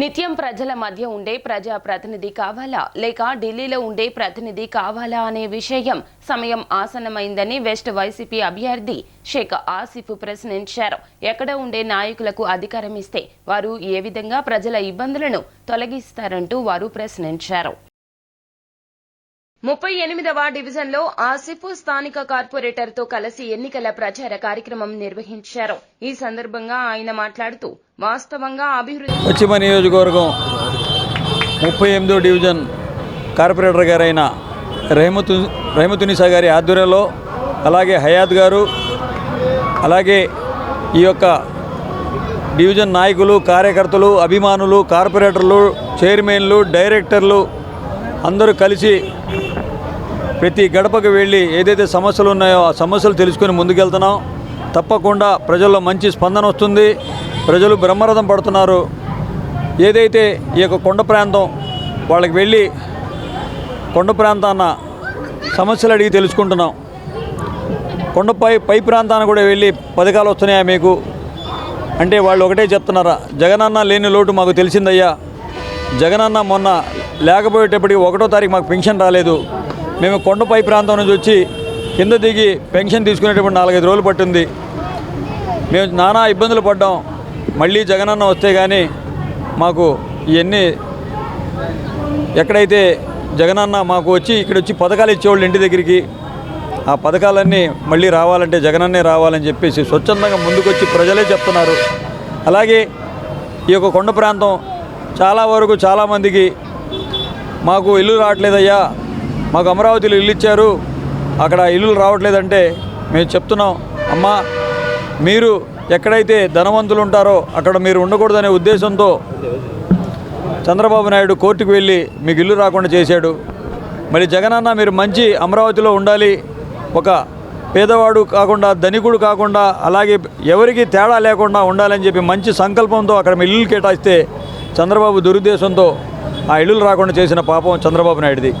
నిత్యం ప్రజల మధ్య ఉండే ప్రజా ప్రతినిధి కావాలా? లేక ఢిల్లీలో ఉండే ప్రతినిధి కావాలా అనే విషయం సమయం ఆసన్నమైందని వెస్ట్ వైసీపీ అభ్యర్థి షేక్ ఆసిఫ్ ప్రశ్నించారు. ఎక్కడ ఉండే నాయకులకు అధికారం ఇస్తే వారు ఏ విధంగా ప్రజల ఇబ్బందులను తొలగిస్తారంటూ వారు ప్రశ్నించారు. ముప్పై ఎనిమిదవ డివిజన్లో ఆసిఫ్ స్థానిక కార్పొరేటర్తో కలిసి ఎన్నికల ప్రచార కార్యక్రమం నిర్వహించారు. ఈ సందర్భంగా ఆయన మాట్లాడుతూ వాస్తవంగా అభివృద్ధి పశ్చిమ నియోజకవర్గం ముప్పై ఎనిమిదో డివిజన్ కార్పొరేటర్ గారైన రహమతు రహమతునిసా గారి ఆధ్వర్యంలో అలాగే హయాత్ గారు అలాగే ఈ యొక్క డివిజన్ నాయకులు కార్యకర్తలు అభిమానులు కార్పొరేటర్లు చైర్మన్లు డైరెక్టర్లు అందరూ కలిసి ప్రతి గడపకు వెళ్ళి ఏదైతే సమస్యలు ఉన్నాయో ఆ సమస్యలు తెలుసుకొని ముందుకెళ్తున్నాం. తప్పకుండా ప్రజల్లో మంచి స్పందన వస్తుంది. ప్రజలు బ్రహ్మరథం పడుతున్నారు. ఏదైతే ఈ యొక్క కొండ ప్రాంతం వాళ్ళకి వెళ్ళి కొండ ప్రాంతాన్న సమస్యలు అడిగి తెలుసుకుంటున్నాం. కొండపై పై ప్రాంతాన్ని కూడా వెళ్ళి పథకాలు వస్తున్నాయా మీకు? అంటే వాళ్ళు ఒకటే చెప్తున్నారా జగనన్న లేని లోటు మాకు తెలిసిందయ్యా. జగనన్న మొన్న లేకపోయేటప్పటికి ఒకటో తారీఖు మాకు పెన్షన్ రాలేదు. మేము కొండపై ప్రాంతం నుంచి వచ్చి కింద దిగి పెన్షన్ తీసుకునేటప్పుడు నాలుగైదు రోజులు పట్టింది. మేము నానా ఇబ్బందులు పడ్డాం. మళ్ళీ జగనన్న వస్తే కానీ మాకు ఇవన్నీ ఎక్కడైతే జగనన్న మాకు వచ్చి ఇక్కడ వచ్చి పథకాలు ఇచ్చేవాళ్ళు ఇంటి దగ్గరికి ఆ పథకాలన్నీ మళ్ళీ రావాలంటే జగనన్నే రావాలని చెప్పేసి స్వచ్ఛందంగా ముందుకొచ్చి ప్రజలే చెప్తున్నారు. అలాగే ఈ యొక్క కొండ ప్రాంతం చాలా వరకు చాలామందికి మాకు ఇల్లు రావట్లేదయ్యా మాకు అమరావతిలో ఇల్లు ఇచ్చారు. అక్కడ ఇల్లులు రావట్లేదంటే మేము చెప్తున్నాం అమ్మా మీరు ఎక్కడైతే ధనవంతులు ఉంటారో అక్కడ మీరు ఉండకూడదనే ఉద్దేశంతో చంద్రబాబు నాయుడు కోర్టుకు వెళ్ళి మీకు ఇల్లు రాకుండా చేశాడు. మరి జగనన్న మీరు మంచి అమరావతిలో ఉండాలి. ఒక పేదవాడు కాకుండా ధనికుడు కాకుండా అలాగే ఎవరికి తేడా లేకుండా ఉండాలని చెప్పి మంచి సంకల్పంతో అక్కడ మీ ఇల్లు కేటాయిస్తే చంద్రబాబు దురుద్దేశంతో ఆ ఇల్లులు రాకుండా చేసిన పాపం చంద్రబాబు నాయుడిది.